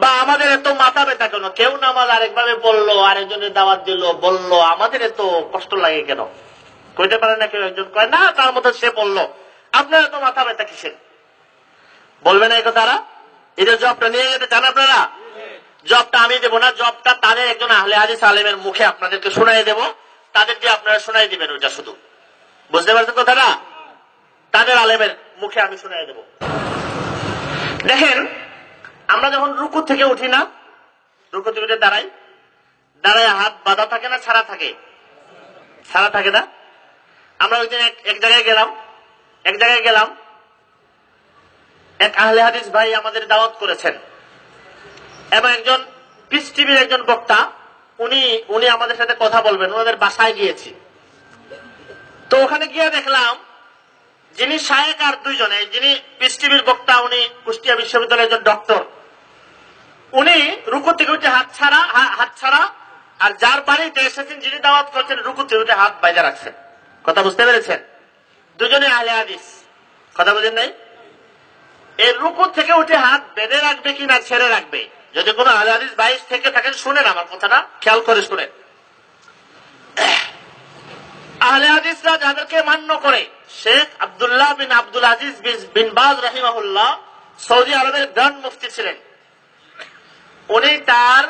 বা আমাদের এত মাথা ব্যথা কেন? কেউ নামাজ আরেকভাবে বলল আরেকজনের দাওয়াত দিল, বলল, আমাদের এত কষ্ট লাগে কেন? কইতে পারে না কেউ একজন, কয়, না, তার মধ্যে সে বলল। আপনার এত মাথা ব্যথা কিসের? বলবে না কথারা এদের জবটা নিয়ে যেতে চান আপনারা? জবটা আমি দেবো না, জবটা তাদের একজন আহলে হাদিস আলেমের মুখে আপনাদেরকে শোনাই দেবো। তাদেরকে আপনারা শোনাই দিবেন ওইটা শুধু। বুঝতে পারছেন কথাটা? তাদের আলেমের মুখে আমি শোনাই দেবো। দেখেন আমরা যখন রুকু থেকে উঠি না, রুকু থেকে উঠে দাঁড়াই। দাঁড়ায় হাত বাঁধা থাকে না, ছাড়া থাকে? ছাড়া থাকে না? আমরা ওই দিন এক- জায়গায় গেলাম। এক জায়গায় গেলাম। এক আহলে হাদিস ভাই আমাদের দাওয়াত করেছেন। এবং একজন পিস টিভির একজন বক্তা, উনি উনি আমাদের সাথে কথা বলবেন, ওনাদের বাসায় গিয়েছি। তো ওখানে গিয়ে দেখলাম, যিনি শায়েক আর দুইজনে যিনি পিস টিভির বক্তা, উনি কুষ্টিয়া বিশ্ববিদ্যালয়ের একজন ডক্টর। উনি রুকু থেকে উঠে হাত ছাড়া হাত ছাড়া, আর যার বাড়িতে এসেছেন যিনি দাওয়াত করছেন, রুকু থেকে উঠে হাত বাইজা রাখছেন। কথা বুঝতে পেরেছেন? দুজনে আহলে হাদিস। কথা বুঝেন নাই? এই রুকু থেকে উঠে হাত বেঁধে রাখবে কি না ছেড়ে রাখবে? যদি কোনো আহলে হাদিস বাইশ থেকে থাকেন, শুনেন আমার কথাটা, খেয়াল করে শুনেন। আহলে হাদিসরা যাদেরকে মান্য করে, শেখ আব্দুল্লাহ বিন আব্দুল আজিজ বিন বাজ রাহিমাহুল্লাহ সৌদি আরবের গ্রান্ড মুফতি ছিলেন। উনি তার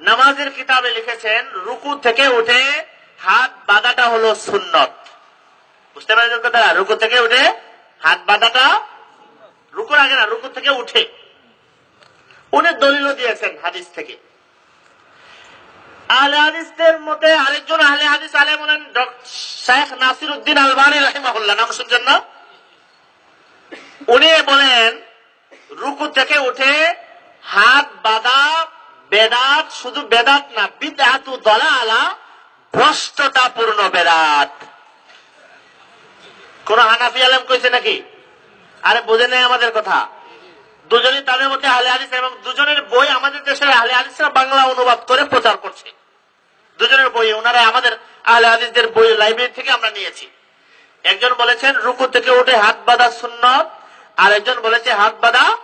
নামাজের কিতাবে লিখেছেন, রুকু থেকে উঠে হাত বাঁধাটা হলো সুন্নত। বুঝতে পারছেন কথা রুকু থেকে উঠে হাত বাঁধাটা রুকুর আগে না, রুকু থেকে উঠে। উনি দলিলও দিয়েছেন হাদিস থেকে। আহলে হাদিসদের মধ্যে আরেকজন আহলে হাদিস আলেম হলেন ডক- শেখ নাসির উদ্দিন আলবানি রাহিমাহুল্লাহ। নাম শুনছেন না? উনি বলেন, রুকু থেকে উঠে হাত বাঁধা, বেদাত শুধু বেদাত না বিদাতু দলা আলা ভ্রষ্টতাপূর্ণ বেদাত। কোন হানাফি আলেম কইছে নাকি? আরে বোঝে নাই আমাদের কথা। দুজনই তাদের মধ্যে আহলে হাদিস এবং দুজনের বই আমাদের দেশের আহলে হাদিসরা বাংলা অনুবাদ করে প্রচার করছে। দুজনের বই ওনারা আমাদের আহলে হাদিসদের বই লাইব্রেরি থেকে আমরা নিয়েছি। একজন বলেছেন, রুকু থেকে উঠে হাত বাঁধা সুন্নত আর একজন বলেছে হাত বাঁধা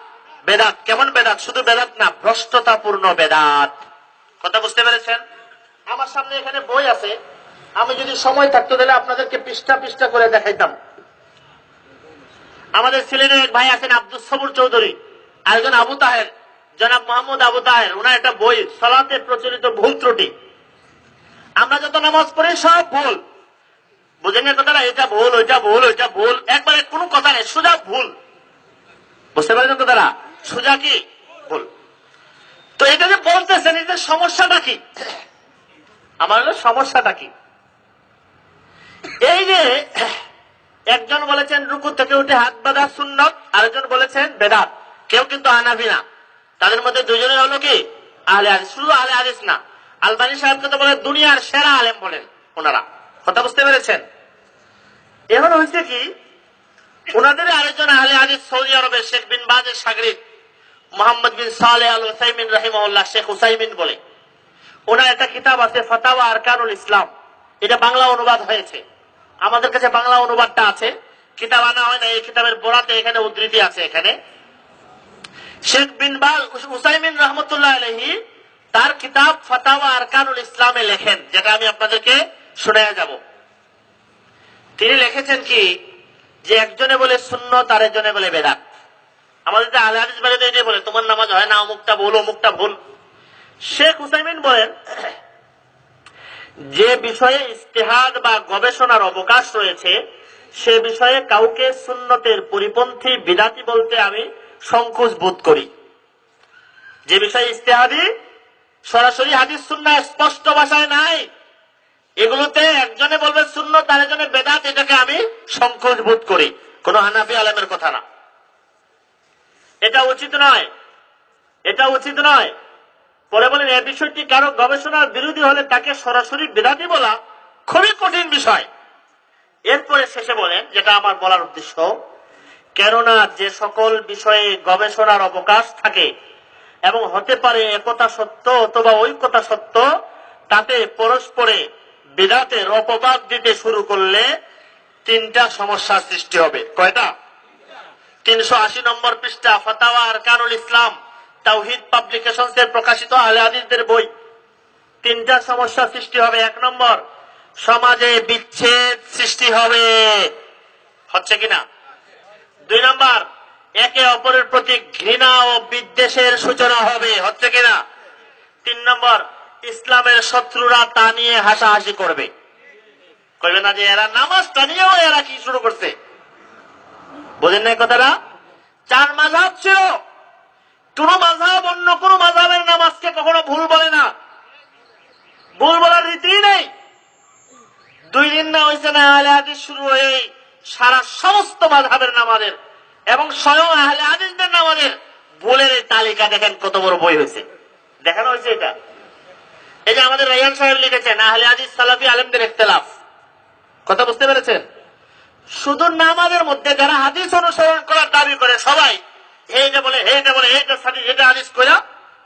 বেদাত, কেমন বেদাত? শুধু বেদাত না, ভ্রষ্টতাপূর্ণ বেদাত। কথা বুঝতে পেরেছেন? আমার সামনে এখানে বই আছে। আমি যদি সময় থাকতো তাহলে আপনাদেরকে পৃষ্ঠা পৃষ্ঠা করে দেখাইতাম। আমাদের ছেলের এক ভাই আছেন আব্দুল সবুর চৌধুরী, আরেকজন আবু তাহের, জনাব মোহাম্মদ আবু তাহের ওনার একটা বই, সলাতে প্রচলিত ভুল ত্রুটি। আমরা যত নামাজ পড়ি, সব ভুল। বুঝেন কথাটা? এটা ভুল, ওইটা ভুল ওইটা ভুল। একবারে কোনো কথা নেই, সোজা ভুল। বুঝতে পারছেন কথাটা? সোজা কি? ভুল তো এটা যে বলতেছেন, এদের সমস্যাটা কি? আমার হলো সমস্যাটা কি? এই যে একজন বলেছেন, রুকু থেকে উঠে হাত বাঁধা সুন্নত, আরেকজন বলেছেন বেদাত। কেউ কিন্তু আনাবি না। তাদের মধ্যে দুজনের হলো কি? আহলে হাদিস। শুধু আহলে হাদিস না। আলবানি সাহেবকে তো বলে দুনিয়ার সেরা আলেম বলেন ওনারা। কথা বুঝতে পেরেছেন? এখন হয়েছে কি? ওনাদের আরেকজন আহলে হাদিস সৌদি আরবের শেখ বিন বাজের সাগরিদ। মোহাম্মদ বিন সালে আল হুসাইমিন রাহিমউল্লাহ শেখ হুসাইমিন বলে। ওনার একটা কিতাব আছে ফতাওয়া আরকানুল ইসলাম। এটা বাংলা অনুবাদ হয়েছে। আমাদের কাছে বাংলা অনুবাদটা আছে। কিতাব আনা হয় না, এই কিতাবের বোড়াতে এখানে উদ্ধৃতি আছে এখানে। শেখ বিন বাল হুসাইমিন রহমতুল্লাহ আলহি তার কিতাব ফতাওয়া আরকানুল ইসলামে লেখেন, যেটা আমি আপনাদেরকে শুনে যাব। তিনি লিখেছেন কি? যে একজনে বলে শূন্য তার একজনে বলে বেদাত। আমাদের যে আলে হাদিস বাড়িতে এটাই বলে, তোমার নামাজ হয় না, অমুকটা ভুল অমুকটা ভুল। শেখ হুসাইমিন বলেন, যে বিষয়ে ইস্তেহাদ বা গবেষণার অবকাশ রয়েছে, সে বিষয়ে কাউকে সুন্নতের পরিপন্থী, বিদাতি বলতে আমি সংকোচ বোধ করি। যে বিষয়ে ইস্তেহাদি সরাসরি হাদিস সুন্না স্পষ্ট ভাষায় নাই, এগুলোতে একজনে বলবে শূন্য তার একজনে বেদাত, এটাকে আমি সংকোচ বোধ করি। কোন হানাফি আলমের কথা না। এটা উচিত নয়। এটা উচিত নয়। পরে বলেন এই বিষয়টি কারও গবেষণার বিরোধী হলে তাকে সরাসরি বিরাটি বলা খুবই কঠিন বিষয়। এরপরে শেষে বলেন, যেটা আমার বলার উদ্দেশ্য, কেননা যে সকল বিষয়ে গবেষণার অবকাশ থাকে, এবং হতে পারে একতা সত্য অথবা ঐকতা সত্য, তাতে পরস্পরে বিরাটের অপবাদ দিতে শুরু করলে তিনটা সমস্যার সৃষ্টি হবে। কয়টা? তিনশো আশি নম্বর পৃষ্ঠা, ফতাওয়া আর কারুল ইসলাম, তাওহিদ পাবলিকেশন এর প্রকাশিত আহলে হাদিসদের বই। তিনটা সমস্যা সৃষ্টি হবে। এক নম্বর, সমাজে বিচ্ছেদ সৃষ্টি হবে। হচ্ছে কিনা? দুই নম্বর, একে অপরের প্রতি ঘৃণা ও বিদ্বেষের সূচনা হবে। হচ্ছে কিনা? তিন নম্বর, ইসলামের শত্রুরা তা নিয়ে হাসাহাসি করবে। করবে না যে এরা নামাজটা নিয়েও এরা কি শুরু করছে? বোঝেন না কথাটা? চার মাঝাব ছিল। কোন মাঝাব অন্য কোন মাঝাবের নামাজকে কখনো ভুল বলে না। ভুল বলার রীতি নেই। দুই দিন না হয়েছে না আহলে হাদিস শুরু হয়ে সারা সমস্ত মাঝাবের নামাজের এবং স্বয়ং আহলে হাদিসদের নামাজের এই তালিকা দেখেন কত বড় বই হয়েছে। দেখানো হয়েছে এটা। এই যে আমাদের রাইয়ান সাহেব লিখেছেন, আহলে হাদিস সালাফি আলেমদের ইখতিলাফ। কথা বুঝতে পেরেছেন? শুধু নামাজের মধ্যে যারা হাদিস অনুসরণ করার দাবি করে সবাই বলে বলে হাদিস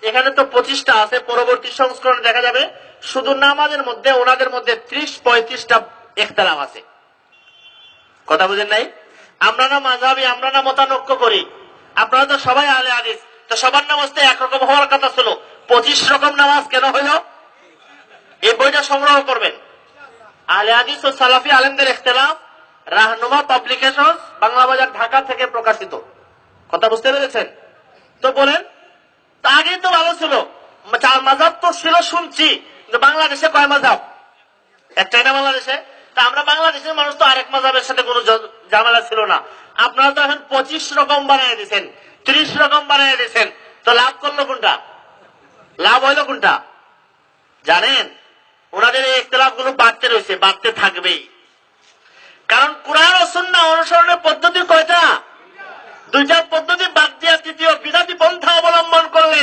এখানে তো পঁচিশটা আছে, পরবর্তী সংস্করণে দেখা যাবে, শুধু নামাজের মধ্যে, ওনাদের মধ্যে ত্রিশ, পঁয়ত্রিশটা একতালাম আছে। কথা বুঝেন নাই? আমরা না মাঝাবি, আমরা না মতানক্য করি। আপনারা তো সবাই আলে হাদিস, তো সবার নামাজ তো একরকম হওয়ার কথা ছিল। পঁচিশ রকম নামাজ কেন হইল? এই বইটা সংগ্রহ করবেন। আলে হাদিস ও সালাফি আলেমদের ইখতিলাফ রাহনুমা পাবলিকেশন বাংলা বাজার ঢাকা থেকে প্রকাশিত। কথা বুঝতে পেরেছেন? তো বলেন, তা আগেই তো ভালো ছিল। চার মাঝাব তো ছিল, শুনছি। বাংলাদেশে কয় মাঝাব? একটাই না বাংলাদেশে? তা আমরা বাংলাদেশের মানুষ তো আরেক মাঝাবের সাথে কোনো ঝামেলা ছিল না। আপনারা তো এখন পঁচিশ রকম বানিয়ে দিয়েছেন, ত্রিশ রকম বানিয়ে দিয়েছেন। তো লাভ করল কোনটা? লাভ হইল কোনটা? জানেন, ওনাদের এই ইখতলাফগুলো বাড়তে রয়েছে, বাড়তে থাকবেই। কারণ কোরআন ও সুন্নাহ অনুসরণের পদ্ধতি কয়টা? দুইটা পদ্ধতি বাদ দিয়া তৃতীয় বিদাতি পন্থা অবলম্বন করলে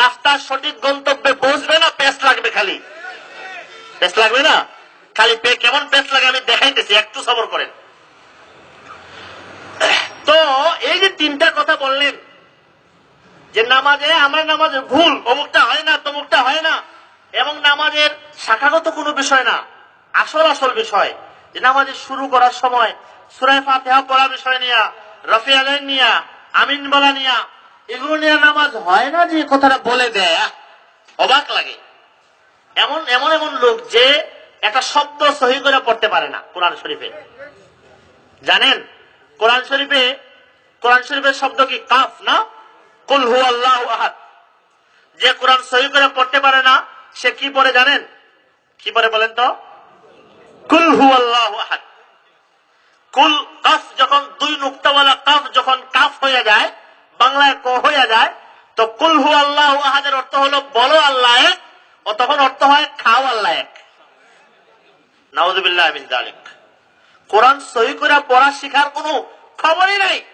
রাস্তার সঠিক গন্তব্যে পৌঁছবে না পেস লাগবে খালি। পেস লাগবে না? খালি পে কেমন পেস লাগে আমি দেখাইতেছি, একটু সবর করেন। তো এই যে তিনটা কথা বললেন, যে নামাজে আমার নামাজের ভুল, অমুকটা হয় না, তমুকটা হয় না, এবং নামাজের শাখাগত কোনো বিষয় না আসল আসল বিষয়। যে নামাজের শুরু করার সময় সুরায় ফাতেহা পড়া বিষয় নিয়া রফি আলাই নিয়া, আমিন বলা নিয়া, এগুলো নিয়ে নামাজ হয় না যে কথাটা বলে দেয়? অবাক লাগে। এমন এমন এমন লোক যে একটা শব্দ সহি করে পড়তে পারে না কোরআন শরীফে। জানেন? কোরআন শরীফে, কোরআন শরীফের শব্দ কি কাফ না? কুল হু আল্লাহ আহাদ। যে কোরআন সহি করে পড়তে পারে না, সে কি পড়ে জানেন? কি পড়ে বলেন তো? কোরআন সহি করে পড়া শিখার কোনো খবরই নাই।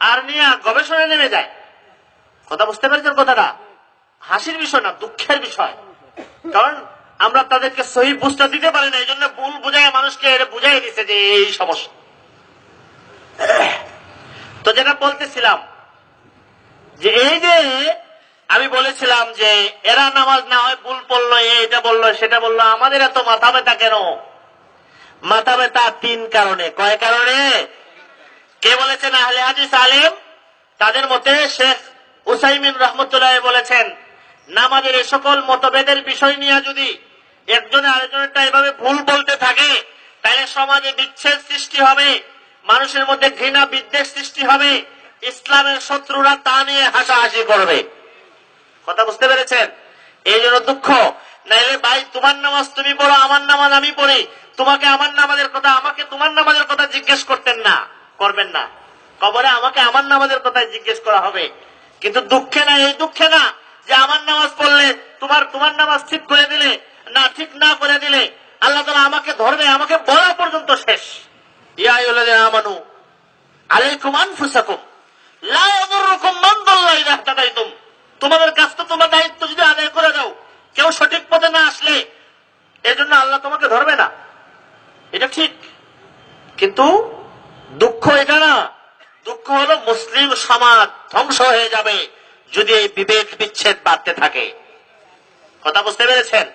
আর নিয়ে গবেষণায় নেমে যায়। কথা বুঝতে পেরেছেন কথাটা? হাসির বিষয় না, দুঃখের বিষয়। কারণ আমরা তাদেরকে সহি বুঝটা দিতে পারি না এই জন্য ভুল বুঝায় মানুষকে বুঝাই দিছে যে এই সমস্যা। তো যেটা বলতেছিলাম, যে এই যে আমি বলেছিলাম যে এরা নামাজ না হয় ভুল পড়ল এটা বলল, সেটা বলল, আমাদের এত মাথা ব্যথা কেন? মাথা ব্যথা তিন কারণে। কয় কারণে? কে বলেছেন আহলে হাদিস আলেম? তাদের মতে শেখ উসাইমিন রহমতুল্লাহ বলেছেন, নামাজের এ সকল মতভেদের বিষয় নিয়ে যদি একজনে আরেকজনেরটা এভাবে ভুল বলতে থাকে, তাহলে সমাজে বিচ্ছেদ সৃষ্টি হবে, মানুষের মধ্যে ঘৃণা, বিদ্বেষ সৃষ্টি হবে, ইসলামের শত্রুরা তা নিয়ে হাসাহাসি করবে। কথা বুঝতে পেরেছেন? এই জন্য দুঃখ। নাইলে, ভাই, তোমার নামাজ তুমি পড়ো, আমার নামাজ আমি পড়ি। তোমাকে আমার নামাজের কথা, আমাকে তোমার নামাজের কথা জিজ্ঞেস করতেন না, করবেন না। কবরে আমাকে আমার নামাজের কথা জিজ্ঞেস করা হবে। কিন্তু দুঃখে না, এই দুঃখে না, যে আমার নামাজ পড়লে তোমার তোমার নামাজ ঠিক করে দিলে না, ঠিক না করে দিলে আল্লাহ তালা আমাকে ধরবে, আমাকে বলা পর্যন্ত শেষ। ইয়া আমানু, আলাইকুম তোমাদের কাজ তো তোমার দায়িত্ব যদি আদায় করে দাও, কেউ সঠিক পথে না আসলে এজন্য আল্লাহ তোমাকে ধরবে না। এটা ঠিক। কিন্তু দুঃখ এটা না। দুঃখ হলো মুসলিম সমাজ ধ্বংস হয়ে যাবে যদি এই বিবেক বিচ্ছেদ বাড়তে থাকে। কথা বুঝতে পেরেছেন?